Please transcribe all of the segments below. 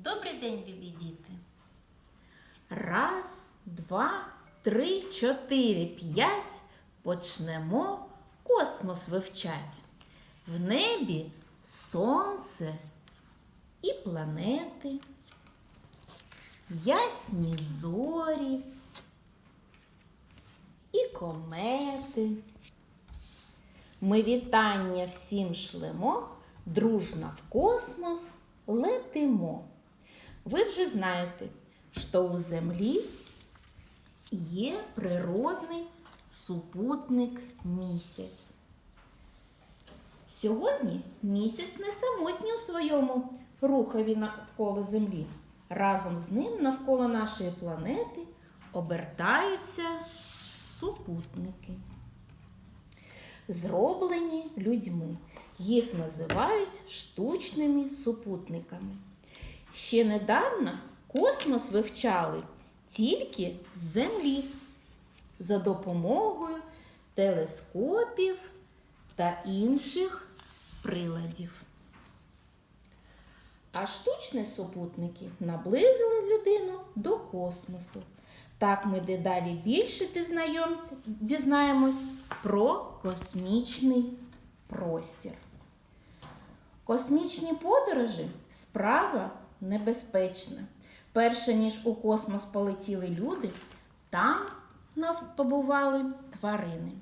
Добрий день, любі діти. Раз, два, три, чотири, п'ять. Почнемо космос вивчать. В небі сонце і планети, ясні зорі і комети. Ми вітання всім шлемо, дружно в космос летимо. Ви вже знаєте, що у Землі є природний супутник місяць. Сьогодні місяць не самотній у своєму рухові навколо Землі. Разом з ним навколо нашої планети обертаються супутники. Зроблені людьми. Їх називають штучними супутниками. Ще недавно космос вивчали тільки з Землі за допомогою телескопів та інших приладів. А штучні супутники наблизили людину до космосу. Так ми дедалі більше дізнаємось про космічний простір. Космічні подорожі справа небезпечна. Перше ніж у космос полетіли люди, там побували тварини.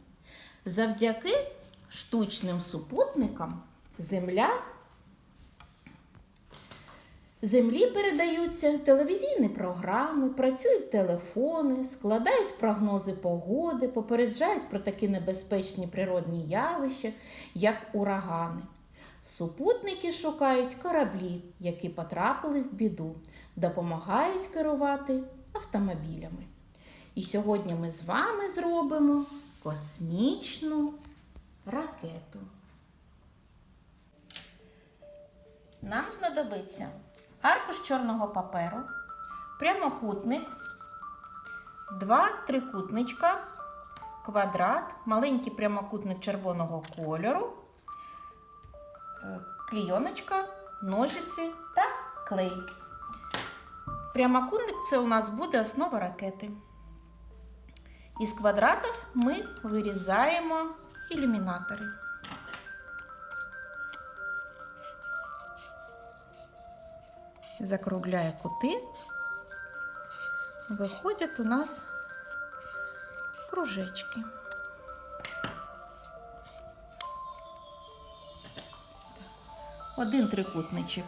Завдяки штучним супутникам Земля Землі передаються телевізійні програми, працюють телефони, складають прогнози погоди, попереджають про такі небезпечні природні явища, як урагани. Супутники шукають кораблі, які потрапили в біду, допомагають керувати автомобілями. І сьогодні ми з вами зробимо космічну ракету. Нам знадобиться аркуш чорного паперу, прямокутник, два трикутничка, квадрат, маленький прямокутник червоного кольору, клійоночка, ножиці та клей. Прямокутник це у нас буде основа ракети. Із квадратів ми вирізаємо ілюмінатори. закругляє кути, виходять у нас кружечки. Один трикутничок.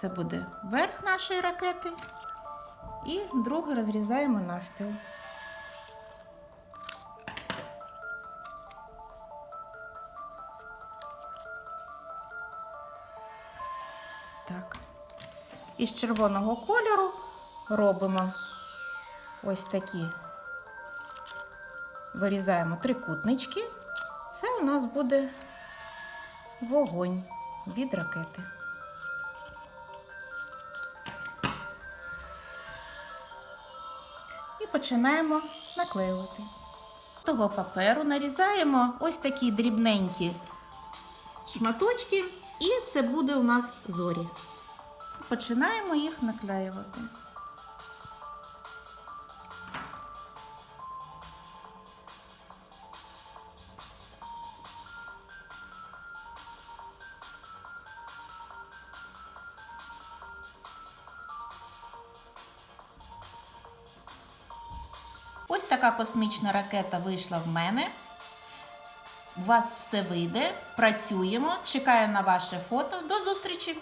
Це буде верх нашої ракети. І другий розрізаємо навпіл. Так. Із червоного кольору робимо ось такі, вирізаємо трикутнички. Це у нас буде вогонь від ракети. І починаємо наклеювати. З Того паперу нарізаємо ось такі дрібненькі шматочки, і це буде у нас зорі. Починаємо їх наклеювати. Ось така космічна ракета вийшла в мене. У вас все вийде. Працюємо. Чекаю на ваше фото. До зустрічі!